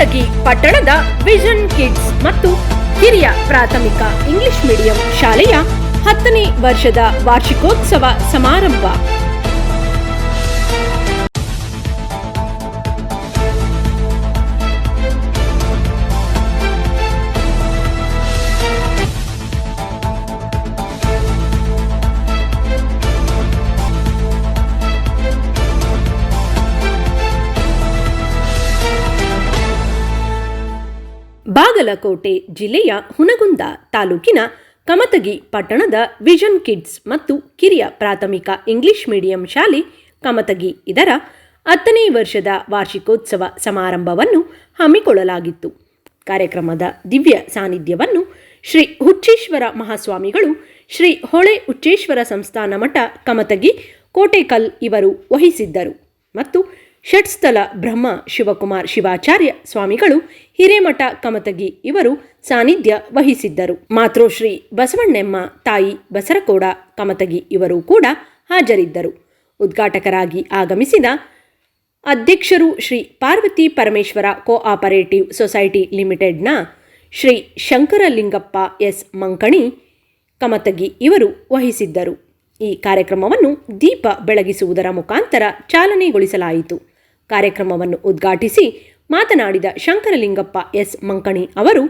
ಕಮತಗಿ ಪಟ್ಟಣದ vision kids ಮತ್ತು ಹಿರಿಯ ಪ್ರಾಥಮಿಕ ಇಂಗ್ಲಿಷ್ ಮೀಡಿಯಂ ಶಾಲೆಯ ಹತ್ತನೇ ವರ್ಷದ ವಾರ್ಷಿಕೋತ್ಸವ ಸಮಾರಂಭ. ಬಾಗಲಕೋಟೆ ಜಿಲ್ಲೆಯ ಹುನಗುಂದ ತಾಲೂಕಿನ ಕಮತಗಿ ಪಟ್ಟಣದ ವಿಷನ್ ಕಿಡ್ಸ್ ಮತ್ತು ಕಿರಿಯ ಪ್ರಾಥಮಿಕ ಇಂಗ್ಲಿಷ್ ಮೀಡಿಯಂ ಶಾಲೆ ಕಮತಗಿ ಇದರ ಹತ್ತನೇ ವರ್ಷದ ವಾರ್ಷಿಕೋತ್ಸವ ಸಮಾರಂಭವನ್ನು ಹಮ್ಮಿಕೊಳ್ಳಲಾಗಿತ್ತು. ಕಾರ್ಯಕ್ರಮದ ದಿವ್ಯ ಸಾನ್ನಿಧ್ಯವನ್ನು ಶ್ರೀ ಹುಚ್ಚೇಶ್ವರ ಮಹಾಸ್ವಾಮಿಗಳು, ಶ್ರೀ ಹೊಳೆ ಹುಚ್ಚೇಶ್ವರ ಸಂಸ್ಥಾನ ಮಠ ಕಮತಗಿ ಕೋಟೆಕಲ್ ಇವರು ವಹಿಸಿದ್ದರು ಮತ್ತು ಷಟ್ಸ್ಥಲ ಬ್ರಹ್ಮ ಶಿವಕುಮಾರ್ ಶಿವಾಚಾರ್ಯ ಸ್ವಾಮಿಗಳು, ಹಿರೇಮಠ ಕಮತಗಿ ಇವರು ಸಾನ್ನಿಧ್ಯ ವಹಿಸಿದ್ದರು. ಮಾತೃಶ್ರೀ ಬಸವಣ್ಣೆಮ್ಮ ತಾಯಿ ಬಸರಕೋಡ ಕಮತಗಿ ಇವರು ಕೂಡ ಹಾಜರಿದ್ದರು. ಉದ್ಘಾಟಕರಾಗಿ ಆಗಮಿಸಿದ ಅಧ್ಯಕ್ಷರು ಶ್ರೀ ಪಾರ್ವತಿ ಪರಮೇಶ್ವರ ಕೋಆಪರೇಟಿವ್ ಸೊಸೈಟಿ ಲಿಮಿಟೆಡ್ನ ಶ್ರೀ ಶಂಕರಲಿಂಗಪ್ಪ ಎಸ್ ಮಂಕಣಿ ಕಮತಗಿ ಇವರು ವಹಿಸಿದ್ದರು. ಈ ಕಾರ್ಯಕ್ರಮವನ್ನು ದೀಪ ಬೆಳಗಿಸುವುದರ ಮುಖಾಂತರ ಚಾಲನೆಗೊಳಿಸಲಾಯಿತು. ಕಾರ್ಯಕ್ರಮವನ್ನು ಉದ್ಘಾಟಿಸಿ ಮಾತನಾಡಿದ ಶಂಕರಲಿಂಗಪ್ಪ ಎಸ್ ಮಂಕಣಿ ಅವರು,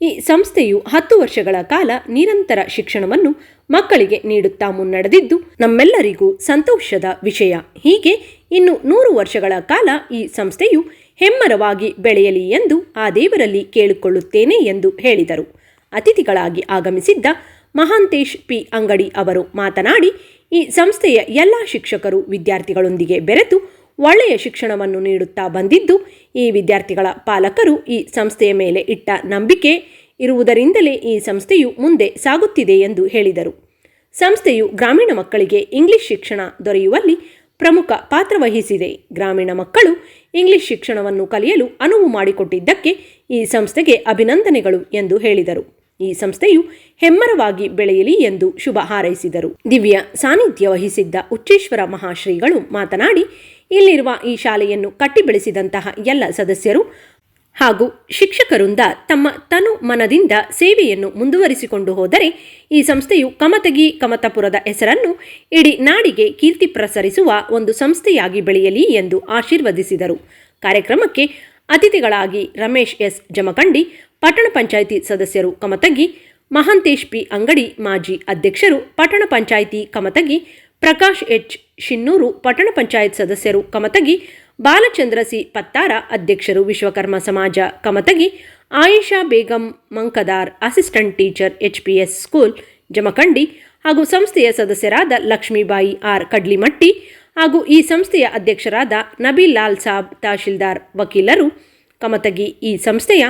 ಈ ಸಂಸ್ಥೆಯು ಹತ್ತು ವರ್ಷಗಳ ಕಾಲ ನಿರಂತರ ಶಿಕ್ಷಣವನ್ನು ಮಕ್ಕಳಿಗೆ ನೀಡುತ್ತಾ ಮುನ್ನಡೆದಿದ್ದು, ನಮ್ಮೆಲ್ಲರಿಗೂ ಸಂತೋಷದ ವಿಷಯ. ಹೀಗೆ ಇನ್ನು ನೂರು ವರ್ಷಗಳ ಕಾಲ ಈ ಸಂಸ್ಥೆಯು ಹೆಮ್ಮರವಾಗಿ ಬೆಳೆಯಲಿ ಎಂದು ಆ ದೇವರಲ್ಲಿ ಕೇಳಿಕೊಳ್ಳುತ್ತೇನೆ ಎಂದು ಹೇಳಿದರು. ಅತಿಥಿಗಳಾಗಿ ಆಗಮಿಸಿದ್ದ ಮಹಾಂತೇಶ್ ಪಿ. ಅಂಗಡಿ ಅವರು ಮಾತನಾಡಿ, ಈ ಸಂಸ್ಥೆಯ ಎಲ್ಲ ಶಿಕ್ಷಕರು ವಿದ್ಯಾರ್ಥಿಗಳೊಂದಿಗೆ ಬೆರೆತು ಒಳ್ಳೆಯ ಶಿಕ್ಷಣವನ್ನು ನೀಡುತ್ತಾ ಬಂದಿದ್ದು, ಈ ವಿದ್ಯಾರ್ಥಿಗಳ ಪಾಲಕರು ಈ ಸಂಸ್ಥೆಯ ಮೇಲೆ ಇಟ್ಟ ನಂಬಿಕೆ ಇರುವುದರಿಂದಲೇ ಈ ಸಂಸ್ಥೆಯು ಮುಂದೆ ಸಾಗುತ್ತಿದೆ ಎಂದು ಹೇಳಿದರು. ಸಂಸ್ಥೆಯು ಗ್ರಾಮೀಣ ಮಕ್ಕಳಿಗೆ ಇಂಗ್ಲಿಷ್ ಶಿಕ್ಷಣ ದೊರೆಯುವಲ್ಲಿ ಪ್ರಮುಖ ಪಾತ್ರ ವಹಿಸಿದೆ. ಗ್ರಾಮೀಣ ಮಕ್ಕಳು ಇಂಗ್ಲಿಷ್ ಶಿಕ್ಷಣವನ್ನು ಕಲಿಯಲು ಅನುವು ಮಾಡಿಕೊಟ್ಟಿದ್ದಕ್ಕೆ ಈ ಸಂಸ್ಥೆಗೆ ಅಭಿನಂದನೆಗಳು ಎಂದು ಹೇಳಿದರು. ಈ ಸಂಸ್ಥೆಯು ಹೆಮ್ಮರವಾಗಿ ಬೆಳೆಯಲಿ ಎಂದು ಶುಭ ಹಾರೈಸಿದರು. ದಿವ್ಯ ಸಾನ್ನಿಧ್ಯ ವಹಿಸಿದ್ದ ಉಚ್ಚೇಶ್ವರ ಮಹಾಶ್ರೀಗಳು ಮಾತನಾಡಿ, ಇಲ್ಲಿರುವ ಈ ಶಾಲೆಯನ್ನು ಕಟ್ಟಿ ಬೆಳೆಸಿದಂತಹ ಎಲ್ಲ ಸದಸ್ಯರು ಹಾಗೂ ಶಿಕ್ಷಕರಿಂದ ತಮ್ಮ ತನು ಮನದಿಂದ ಸೇವೆಯನ್ನು ಮುಂದುವರಿಸಿಕೊಂಡು ಹೋದರೆ, ಈ ಸಂಸ್ಥೆಯು ಕಮತಗಿ ಕಮತಪುರದ ಹೆಸರನ್ನು ಇಡೀ ನಾಡಿಗೆ ಕೀರ್ತಿ ಪ್ರಸರಿಸುವ ಒಂದು ಸಂಸ್ಥೆಯಾಗಿ ಬೆಳೆಯಲಿ ಎಂದು ಆಶೀರ್ವದಿಸಿದರು. ಕಾರ್ಯಕ್ರಮಕ್ಕೆ ಅತಿಥಿಗಳಾಗಿ ರಮೇಶ್ ಎಸ್. ಜಮಖಂಡಿ ಪಟ್ಟಣ ಪಂಚಾಯಿತಿ ಸದಸ್ಯರು ಕಮತಗಿ ಮಹಾಂತೇಶ್ ಪಿ ಅಂಗಡಿ ಮಾಜಿ ಅಧ್ಯಕ್ಷರು ಪಟ್ಟಣ ಪಂಚಾಯಿತಿ ಕಮತಗಿ ಪ್ರಕಾಶ್ ಎಚ್ ಶಿನ್ನೂರು ಪಟ್ಟಣ ಪಂಚಾಯತ್ ಸದಸ್ಯರು ಕಮತಗಿ ಬಾಲಚಂದ್ರ ಸಿ ಪತ್ತಾರ ಅಧ್ಯಕ್ಷರು ವಿಶ್ವಕರ್ಮ ಸಮಾಜ Kamatagi Ayisha Begum Mankadar assistant teacher H P S school Jamkhandi ಹಾಗೂ ಸಂಸ್ಥೆಯ ಸದಸ್ಯರಾದ ಲಕ್ಷ್ಮೀಬಾಯಿ ಆರ್ ಕಡ್ಲಿಮಟ್ಟಿ ಹಾಗೂ ಈ ಸಂಸ್ಥೆಯ ಅಧ್ಯಕ್ಷರಾದ ನಬಿ ಲಾಲ್ ಸಾಬ್ ತಹಶೀಲ್ದಾರ್ ವಕೀಲರು ಕಮತಗಿ ಈ ಸಂಸ್ಥೆಯ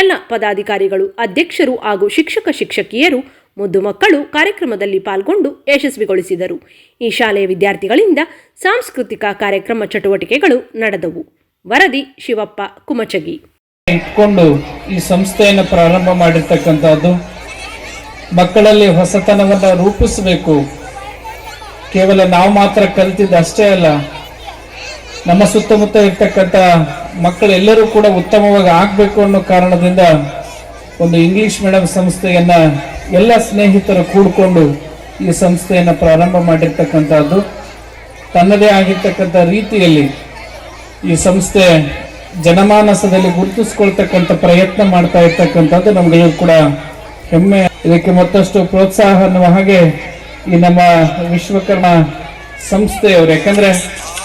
ಎಲ್ಲ ಪದಾಧಿಕಾರಿಗಳು, ಅಧ್ಯಕ್ಷರು ಹಾಗೂ ಶಿಕ್ಷಕ ಶಿಕ್ಷಕಿಯರು ಮುದ್ದು ಮಕ್ಕಳು ಕಾರ್ಯಕ್ರಮದಲ್ಲಿ ಪಾಲ್ಗೊಂಡು ಯಶಸ್ವಿಗೊಳಿಸಿದರು. ಈ ಶಾಲೆಯ ವಿದ್ಯಾರ್ಥಿಗಳಿಂದ ಸಾಂಸ್ಕೃತಿಕ ಕಾರ್ಯಕ್ರಮ ಚಟುವಟಿಕೆಗಳು ನಡೆದವು. ವರದಿ ಶಿವಪ್ಪ, ಕುಮಚಗಿ. ಇಟ್ಕೊಂಡು ಈ ಸಂಸ್ಥೆಯನ್ನು ಪ್ರಾರಂಭ ಮಾಡಿರ್ತಕ್ಕಂಥದ್ದು, ಮಕ್ಕಳಲ್ಲಿ ಹೊಸತನವನ್ನು ರೂಪಿಸಬೇಕು. ಕೇವಲ ನಾವು ಮಾತ್ರ ಕಲಿತಿದ್ದು ಅಷ್ಟೇ ಅಲ್ಲ, ನಮ್ಮ ಸುತ್ತಮುತ್ತ ಇರ್ತಕ್ಕಂಥ ಮಕ್ಕಳೆಲ್ಲರೂ ಕೂಡ ಉತ್ತಮವಾಗಿ ಆಗಬೇಕು ಅನ್ನೋ ಕಾರಣದಿಂದ ಒಂದು ಇಂಗ್ಲಿಷ್ ಮೀಡಿಯಂ ಸಂಸ್ಥೆಯನ್ನ ಎಲ್ಲ ಸ್ನೇಹಿತರು ಕೂಡಿಕೊಂಡು ಈ ಸಂಸ್ಥೆಯನ್ನು ಪ್ರಾರಂಭ ಮಾಡಿರ್ತಕ್ಕಂಥದ್ದು. ತನ್ನದೇ ಆಗಿರ್ತಕ್ಕಂಥ ರೀತಿಯಲ್ಲಿ ಈ ಸಂಸ್ಥೆ ಜನಮಾನಸದಲ್ಲಿ ಗುರುತಿಸ್ಕೊಳ್ತಕ್ಕಂಥ ಪ್ರಯತ್ನ ಮಾಡ್ತಾ ಇರ್ತಕ್ಕಂಥದ್ದು ನಮ್ಗೆಲ್ಲರೂ ಕೂಡ ಹೆಮ್ಮೆ. ಇದಕ್ಕೆ ಮತ್ತಷ್ಟು ಪ್ರೋತ್ಸಾಹ ಅನ್ನುವ ಹಾಗೆ ಈ ನಮ್ಮ ವಿಶ್ವಕರ್ಮ ಸಂಸ್ಥೆಯವರು, ಯಾಕಂದರೆ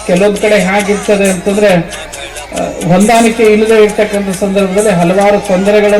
ಕೆಲವೊಂದು ಕಡೆ ಹೇಗಿರ್ತದೆ ಅಂತಂದ್ರೆ ಹೊಂದಾಣಿಕೆ ಇಲ್ಲದೆ ಇರ್ತಕ್ಕಂಥ ಸಂದರ್ಭದಲ್ಲಿ ಹಲವಾರು ತೊಂದರೆಗಳನ್ನು